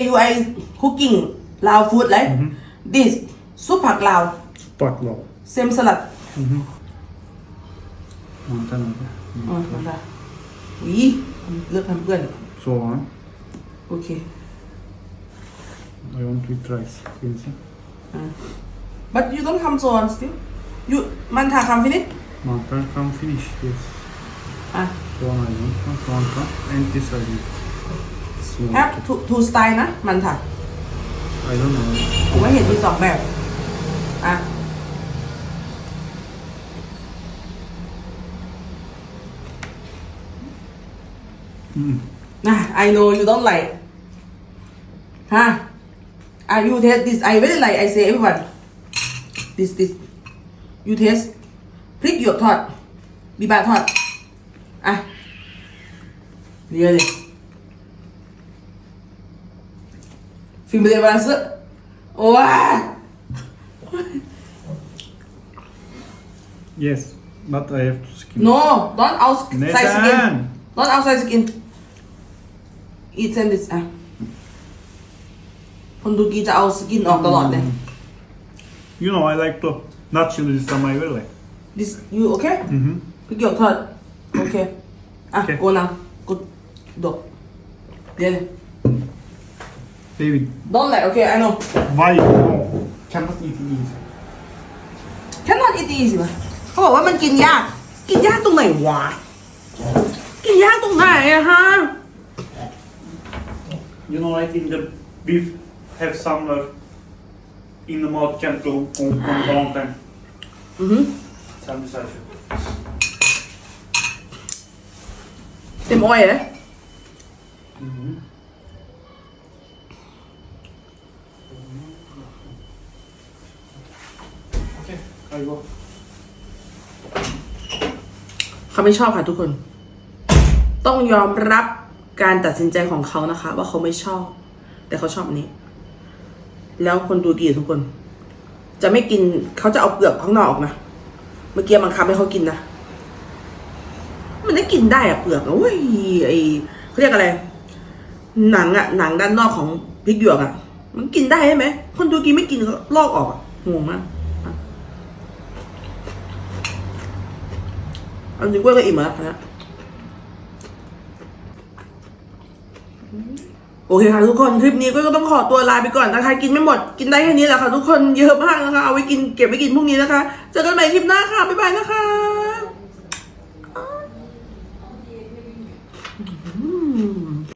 you I cooking Lao food right this ซุปผักลาว Spotlaw. เซมสลัด Vänta nu. อ๋อมาละวิเลือกทำเพื่อน Så, va? โอเค I want with rice. Finns det? but you don't come so on still you มันทาคำฟินิช Mantar can finish, yes. อะ So, I want one, one, one. And this I need. Small. have two two style นะ มันทา I don't know. ผมว่าเห็นมีสองแบบ อะนะ I know you don't like ฮะอะ you taste this I very like I say everyone this this you taste พริกหยวกทอดบีบาทอด อะเรียเลย ฟิล์มเบลบาสโอ้ย Yes, but I have to skim. no don't เอาใส่สกิน Neden? don't เอาใส่สกิน eat and this อะคนดูกีจะเอาสกินออกตลอดเลย You know, I like to not chili this time I will like. this you okay Mm-hmm. พริกหยวกทอดโ David, don't like okay I know why? No. Cannot eat it easy. cannot eat easy วะเขาบอกว่ามันกินยาก กินยากตรงไหนวะ กินยากตรงไหนอะฮะ You know, I think the beef have somewhere in the mouth can go on, on long time. อือหือ Sen bir sen şu. เต็มอ้อยเลย Algo. เขาไม่ชอบค่ะทุกคน ต้องยอมรับการตัดสินใจของเขานะคะ ว่าเขาไม่ชอบ แต่เขาชอบอันนี้ แล้วคนดูดีทุกคน จะไม่กินเขาจะเอาเปลือกข้างนอกออกนะเมื่อกี้บังคับให้เขากินนะมันได้กินได้อะเปลือกอุ้ยไอเขาเรียกอะไร หนังอะหนังด้านนอกของพริกหยวกอะมันกินได้ใช่ไหมคนดูกินไม่กินก็ลอกออกอะงงมาก อันนี้กล้วยก็อิ่มแล้วนะโอเคค่ะทุกคนคลิปนี้ก็ต้องขอตัวลาไปก่อนนะคะกินไม่หมดกินได้แค่นี้แหละค่ะทุกคนเยอะมากนะคะเอาไว้กินเก็บไว้กินพรุ่งนี้นะคะเจอกันใหม่คลิปหน้าค่ะบ๊ายบายนะคะ